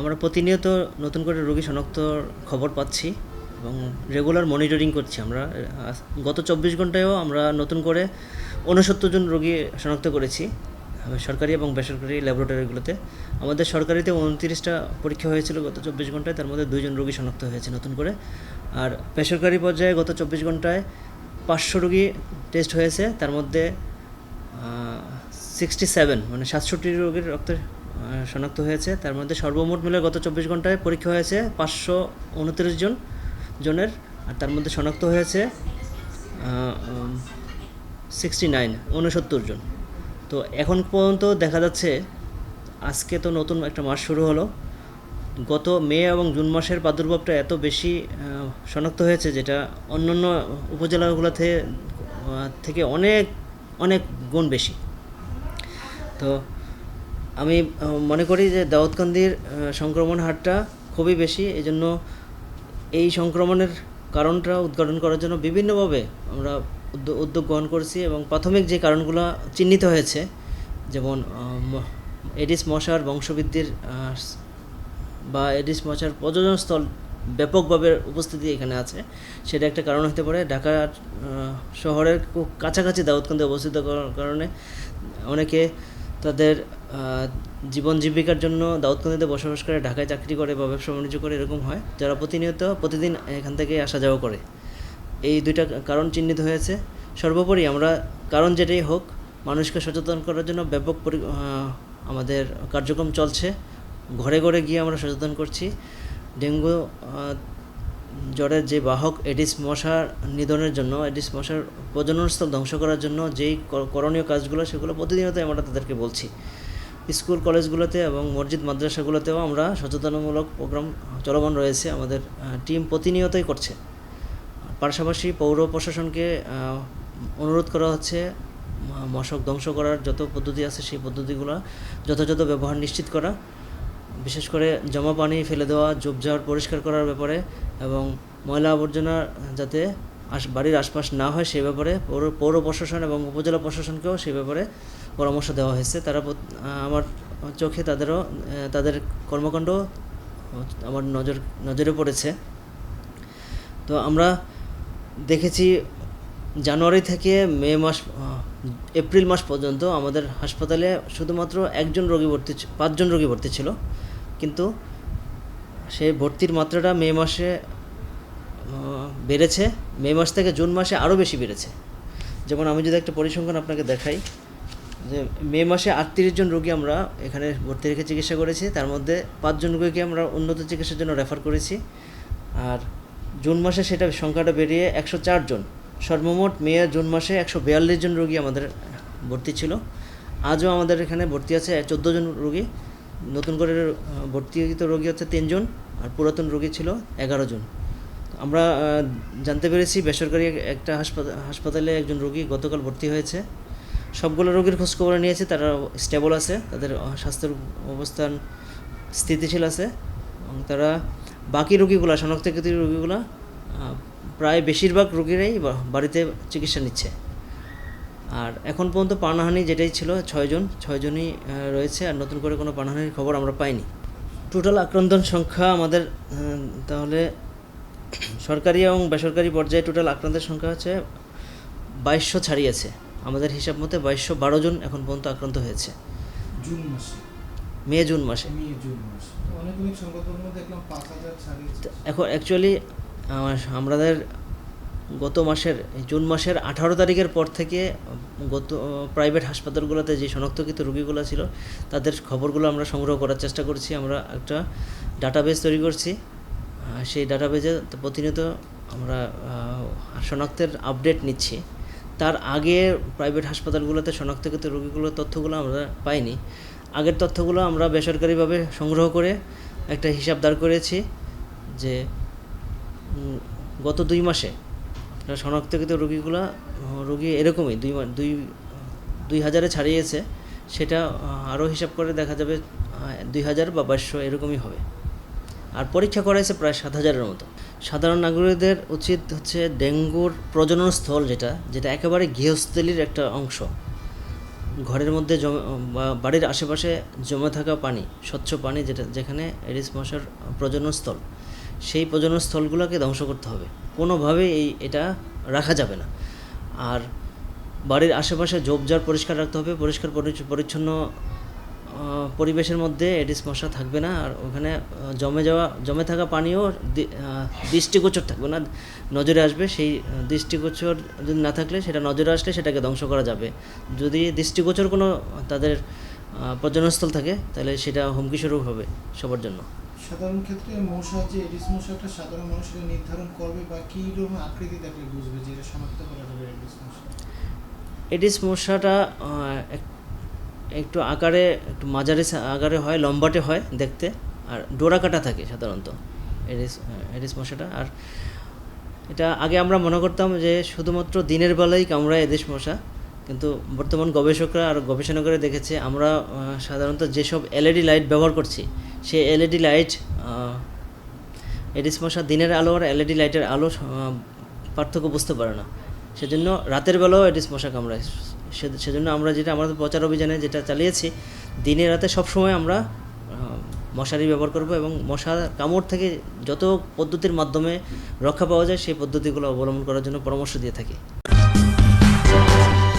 আমরা প্রতিনিয়ত নতুন করে রোগী শনাক্তর খবর পাচ্ছি এবং রেগুলার মনিটরিং করছি আমরা। গত চব্বিশ ঘন্টায়ও আমরা নতুন করে ঊনসত্তর জন রোগী শনাক্ত করেছি সরকারি এবং বেসরকারি ল্যাবরেটরিগুলোতে আমাদের সরকারিতে উনত্রিশটা পরীক্ষা হয়েছিল গত চব্বিশ ঘন্টায়, তার মধ্যে দুইজন রোগী শনাক্ত হয়েছে নতুন করে। আর বেসরকারি পর্যায়ে গত চব্বিশ ঘন্টায় পাঁচশো রোগী টেস্ট হয়েছে, তার মধ্যে সিক্সটি সেভেন মানে সাতষট্টি রোগীর রক্ত শনাক্ত হয়েছে। তার মধ্যে সর্বমোট মিলে গত চব্বিশ ঘন্টায় পরীক্ষা হয়েছে পাঁচশো উনত্রিশ জন, জনের, আর তার মধ্যে শনাক্ত হয়েছে সিক্সটি নাইন উনসত্তর জন। তো এখন পর্যন্ত দেখা যাচ্ছে, আজকে তো নতুন একটা মাস শুরু হলো। গত মে এবং জুন মাসের প্রাদুর্ভাবটা এত বেশি শনাক্ত হয়েছে যেটা অন্যান্য উপজেলাগুলোতে থেকে অনেক অনেক গুণ বেশি। তো আমি মনে করি যে দাউদকান্দির সংক্রমণ হারটা খুবই বেশি। এই জন্য এই সংক্রমণের কারণটা উদ্ঘাটন করার জন্য বিভিন্নভাবে আমরা উদ্যোগ গ্রহণ করেছি এবং প্রাথমিক যে কারণগুলো চিহ্নিত হয়েছে, যেমন এডিস মশার বংশবৃদ্ধির বা এডিস মশার প্রজনন স্থল ব্যাপকভাবে উপস্থিতি এখানে আছে। সেটা একটা কারণ হতে পারে। ঢাকা শহরের খুব কাছাকাছি দাউদকান্দি অবস্থিত কারণে অনেকে তাদের জীবন জীবিকার জন্য দাউদকান্দিতে বসবাস করে, ঢাকায় চাকরি করে বা ব্যবসা বাণিজ্য করে এরকম হয়। যারা প্রতিনিয়ত প্রতিদিন এখান থেকে আসা যাওয়া করে। এই দুইটা কারণ চিহ্নিত হয়েছে। সর্বোপরি আমরা কারণ যেটাই হোক, মানুষকে সচেতন করার জন্য ব্যাপক আমাদের কার্যক্রম চলছে। ঘরে ঘরে গিয়ে আমরা সচেতন করছি। ডেঙ্গু জ্বরের যে বাহক এডিস মশার নিধনের জন্য, এডিস মশার প্রজননস্থল ধ্বংস করার জন্য যেই কর- করণীয় কাজগুলো, সেগুলো প্রতিনিয়ত আমরা তাদেরকে বলছি। স্কুল, কলেজগুলোতে এবং মসজিদ, মাদ্রাসাগুলোতেও আমরা সচেতনমূলক প্রোগ্রাম চলমান রয়েছে। আমাদের টিম প্রতিনিয়তই করছে। পাশাপাশি পৌর প্রশাসনকে অনুরোধ করা হচ্ছে মশক ধ্বংস করার যত পদ্ধতি আছে, সেই পদ্ধতিগুলো যথাযথ ব্যবহার নিশ্চিত করা। বিশেষ করে জমা পানি ফেলে দেওয়া ঝোপঝাড় পরিষ্কার করার ব্যাপারে এবং ময়লা আবর্জনা যাতে আশ, বাড়ির আশপাশ না হয় সে ব্যাপারে পৌর পৌর প্রশাসন এবং উপজেলা প্রশাসনকেও সেই ব্যাপারে পরামর্শ দেওয়া হয়েছে। তারা আমার চোখে তাদেরও তাদের কর্মকাণ্ড আমার নজর, নজরে পড়েছে। তো আমরা দেখেছি জানুয়ারি থেকে মে মাস, এপ্রিল মাস পর্যন্ত আমাদের হাসপাতালে শুধুমাত্র একজন রোগী ভর্তি পাঁচজন রোগী ভর্তি ছিল। কিন্তু সেই ভর্তির মাত্রাটা মে মাসে বেড়েছে। মে মাস থেকে জুন মাসে আরও বেশি বেড়েছে। যেমন আমি যদি একটা পরিসংখ্যান আপনাকে দেখাই, যে মে মাসে আটত্রিশ জন রোগী আমরা এখানে ভর্তি রেখে চিকিৎসা করেছি। তার মধ্যে পাঁচজন রোগীকে আমরা উন্নত চিকিৎসার জন্য রেফার করেছি। আর জুন মাসে সেটা সংখ্যাটা বেরিয়ে একশো জন। সর্বমোট মে জুন মাসে একশো বিয়াল্লিশ জন রোগী আমাদের ভর্তি ছিল। আজও আমাদের এখানে ভর্তি আছে চোদ্দ জন রোগী। নতুন করে ভর্তিকৃত রোগী হচ্ছে তিনজন আর পুরাতন রোগী ছিল এগারো জন। আমরা জানতে পেরেছি বেসরকারি একটা হাসপাতাল হাসপাতালে একজন রোগী গতকাল ভর্তি হয়েছে। সবগুলো রোগীর খোঁজখবর নিয়েছে, তারা স্টেবল আছে, তাদের স্বাস্থ্যের অবস্থান স্থিতিশীল আছে এবং তারা বাকি রোগীগুলা, শনাক্তকৃত রোগীগুলা প্রায় বেশিরভাগ রোগীরাই বাড়িতে চিকিৎসা নিচ্ছে। আর এখন পর্যন্ত প্রাণহানি যেটাই ছিল ছয়জন ছয়জনই রয়েছে আর নতুন করে কোনো প্রাণহানির খবর আমরা পাইনি। টোটাল আক্রান্তর সংখ্যা আমাদের তাহলে সরকারি এবং বেসরকারি পর্যায়ে টোটাল আক্রান্তের সংখ্যা হচ্ছে বাইশশো ছাড়িয়েছে। আমাদের হিসাব মতে বাইশশো বারো জন এখন পর্যন্ত আক্রান্ত হয়েছে। জুন মাসে। মে জুন মাসে। এখন অ্যাকচুয়ালি আমাদের গত মাসের, জুন মাসের আঠারো তারিখের পর থেকে গত প্রাইভেট হাসপাতালগুলোতে যে শনাক্তকৃত রোগীগুলো ছিল, তাদের খবরগুলো আমরা সংগ্রহ করার চেষ্টা করছি। আমরা একটা ডাটাবেস তৈরি করছি। সেই ডাটাবেজে প্রতিনিয়ত আমরা শনাক্তের আপডেট নিচ্ছি। তার আগে প্রাইভেট হাসপাতালগুলোতে শনাক্তকৃত রোগীগুলোর তথ্যগুলো আমরা পাইনি। আগের তথ্যগুলো আমরা বেসরকারিভাবে সংগ্রহ করে একটা হিসাব দাঁড় করেছি যে গত দুই মাসে শনাক্তকৃত রোগীগুলো রোগী এরকমই, দুই দুই দুই হাজারে ছাড়িয়েছে, সেটা আরও হিসাব করে দেখা যাবে দুই হাজার বা বাইশশো এরকমই হবে। আর পরীক্ষা করাইছে প্রায় সাত হাজারের মতো। সাধারণ নাগরিকদের উচিত হচ্ছে ডেঙ্গুর প্রজনন স্থল যেটা যেটা একেবারে গৃহস্থলীর একটা অংশ। ঘরের মধ্যে জমে, বা বাড়ির আশেপাশে জমে থাকা পানি, স্বচ্ছ পানি যেটা, যেখানে এডিস মশার প্রজননস্থল। সেই প্রজননস্থলগুলোকে ধ্বংস করতে হবে। কোনোভাবে এই এটা রাখা যাবে না। আর বাড়ির আশেপাশে ঝোপঝাড় পরিষ্কার রাখতে হবে। পরিষ্কার পরিচ্ছ- পরিচ্ছন্ন পরিবেশের মধ্যে এডিস মশা থাকবে না। আর ওখানে জমে যাওয়া জমে থাকা পানিও দৃষ্টিগোচর থাকবে না। নজরে আসবে সেই দৃষ্টিগোচর যদি না থাকলে সেটা নজরে আসলে সেটাকে ধ্বংস করা যাবে। যদি দৃষ্টিগোচর কোনো তাদের আহ, প্রজননস্থল থাকে তাহলে সেটা হুমকি স্বরূপ হবে সবার জন্য। সাধারণ ক্ষেত্রে মশা যে এডিস মশাটা সাধারণ মানুষ এটা নির্ধারণ করবে বা কী রকম আকৃতি দেখলে বুঝবে যে এটা শনাক্ত করা যাবে এডিস মশা এডিস মশাটা এক- একটু আকারে, একটু মাঝারি আকারে হয়, লম্বাটে হয় দেখতে। আর ডোরা কাটা থাকে সাধারণত এডিস এডিস মশাটা আর এটা আগে আমরা মনে করতাম যে শুধুমাত্র দিনের বেলায় কামড়ায় এডিস মশা কিন্তু বর্তমান গবেষকরা আর গবেষণা করে দেখেছে, আমরা সাধারণত যেসব এলইডি লাইট ব্যবহার করছি, সেই এলইডি লাইট এডিস মশা দিনের আলো আর এলইডি লাইটের আলো পার্থক্য বুঝতে পারে না। সেজন্য রাতের বেলাও এডিস মশা কামড়ায়। সেজন্য আমরা যেটা আমাদের প্রচার অভিযানে যেটা চালিয়েছি, দিনে রাতে সবসময় আমরা মশারি ব্যবহার করব এবং মশার কামড় থেকে যত পদ্ধতির মাধ্যমে রক্ষা পাওয়া যায়, সেই পদ্ধতিগুলো অবলম্বন করার জন্য পরামর্শ দিয়ে থাকি।